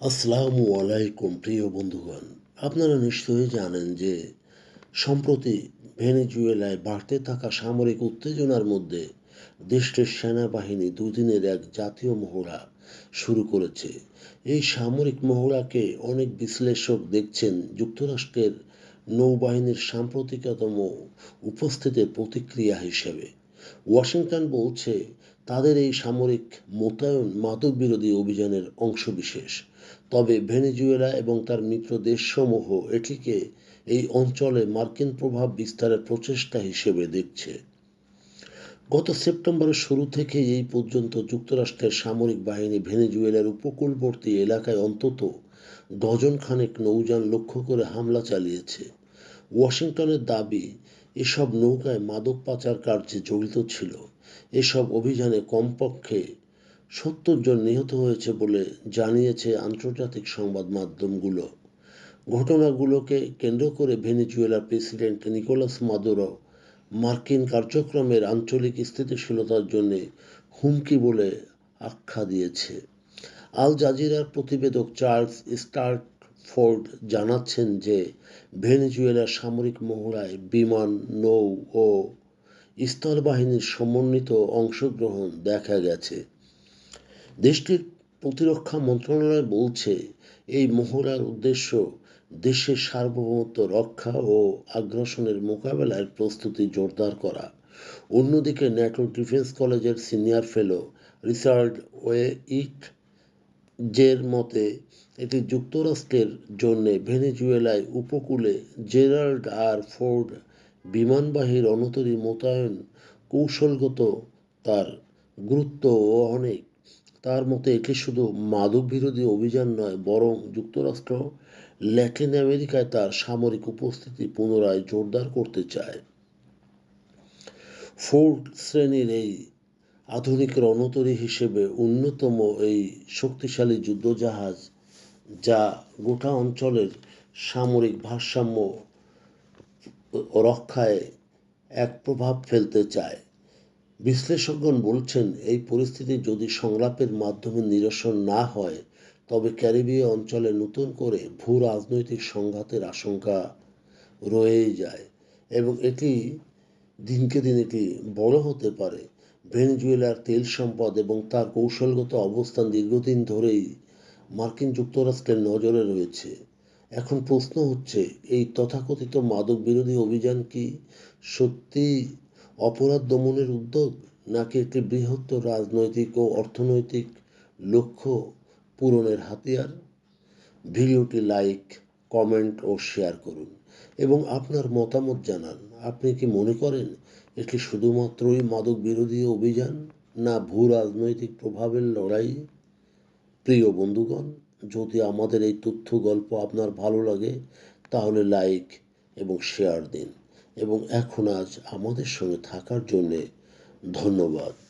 আসসালামু আলাইকুম, প্রিয় বন্ধুগণ। আপনারা নিশ্চয়ই জানেন যে সম্প্রতি ভেনেজুয়েলায় বাড়তে থাকা সামরিক উত্তেজনার মধ্যে দেশটির সেনাবাহিনী দুদিনের এক জাতীয় মহড়া শুরু করেছে। এই সামরিক মহড়াকে অনেক বিশ্লেষক দেখছেন যুক্তরাষ্ট্রের নৌবাহিনীর সাম্প্রতিকতম উপস্থিতির প্রতিক্রিয়া হিসেবে। ওয়াশিংটন বলছে তাদের এই সামরিক মোতায়েন মাদক বিরোধী অভিযানের অংশবিশেষ। তবে ভেনেজুয়েলা এবং তার মিত্র দেশসমূহ এটিকে এই অঞ্চলে মার্কিন প্রভাব বিস্তারের প্রচেষ্টা হিসেবে দেখছে। গত সেপ্টেম্বরের শুরু থেকে এই পর্যন্ত যুক্তরাষ্ট্রের সামরিক বাহিনী ভেনেজুয়েলার উপকূলবর্তী এলাকায় অন্তত ডজন খানেক নৌযান লক্ষ্য করে হামলা চালিয়েছে। ওয়াশিংটনের দাবি, এসব নৌকায় মাদক পাচার কার্যে জড়িত ছিল। এসব অভিযানে কমপক্ষে সত্তর জন নিহত হয়েছে বলে জানিয়েছে আন্তর্জাতিক সংবাদ মাধ্যমগুলো। ঘটনাগুলোকে কেন্দ্র করে ভেনেজুয়েলার প্রেসিডেন্ট নিকোলাস মাদুরো মার্কিন কার্যক্রমের আঞ্চলিক স্থিতিশীলতার জন্য হুমকি বলে আখ্যা দিয়েছে। আল জাজিরার প্রতিবেদক চার্লস স্টার্টফোর্ড জানাচ্ছেন যে ভেনেজুয়েলার সামরিক মহড়ায় বিমান, নৌ ও স্থলবাহিনীর সমন্বিত অংশগ্রহণ দেখা গেছে। দেশটির প্রতিরক্ষা মন্ত্রণালয় বলছে, এই মহড়ার উদ্দেশ্য দেশের সার্বভৌমত্ব রক্ষা ও আগ্রাসনের মোকাবেলার প্রস্তুতি জোরদার করা। অন্যদিকে ন্যাটো ডিফেন্স কলেজের সিনিয়র ফেলো রিচার্ড ওয়েইট জের মতে, এটি যুক্তরাষ্ট্রের জন্য ভেনেজুয়েলায় উপকূলে জেরাল্ড আর ফোর্ড বিমানবাহীর রণতরী মোতায়েন কৌশলগত তার গুরুত্ব অনেক। তার মতে, এটি শুধু মাদক বিরোধী অভিযান নয়, বরং যুক্তরাষ্ট্র ল্যাটিন আমেরিকায় তার সামরিক উপস্থিতি পুনরায় জোরদার করতে চায়। ফোর্ড শ্রেণির এই আধুনিক রণতরী হিসেবে অন্যতম এই শক্তিশালী যুদ্ধজাহাজ, যা গোটা অঞ্চলের সামরিক ভারসাম্য রক্ষায় এক প্রভাব ফেলতে চায়। বিশ্লেষকগণ বলছেন, এই পরিস্থিতি যদি সংলাপের মাধ্যমে নিরসন না হয়, তবে ক্যারিবীয় অঞ্চলে নতুন করে ভূ রাজনৈতিক সংঘাতের আশঙ্কা রয়েই যায় এবং এটি দিনকে দিন এটি বড় হতে পারে। ভেনেজুয়েলার তেল সম্পদ এবং তার কৌশলগত অবস্থান দীর্ঘদিন ধরেই মার্কিন যুক্তরাষ্ট্রের নজরে রয়েছে। এখন প্রশ্ন হচ্ছে, এই তথাকথিত মাদক বিরোধী অভিযান কি সত্যি অপরাধ দমনের উদ্যোগ, নাকি একটি বৃহত্তর রাজনৈতিক ও অর্থনৈতিক লক্ষ্য পূরণের হাতিয়ার? ভিডিওটি লাইক কমেন্ট ও শেয়ার করুন। এবং আপনার মতামত জানান। আপনি কি মনে করেন এটি শুধুমাত্রই মাদক বিরোধী অভিযান না ভূ রাজনৈতিক প্রভাবের লড়াই? প্রিয় বন্ধুগণ, যদি আমাদের এই তথ্য গল্প আপনার ভালো লাগে, তাহলে লাইক এবং শেয়ার দিন। এবং এখন আজ আমাদের সঙ্গে থাকার জন্যে ধন্যবাদ।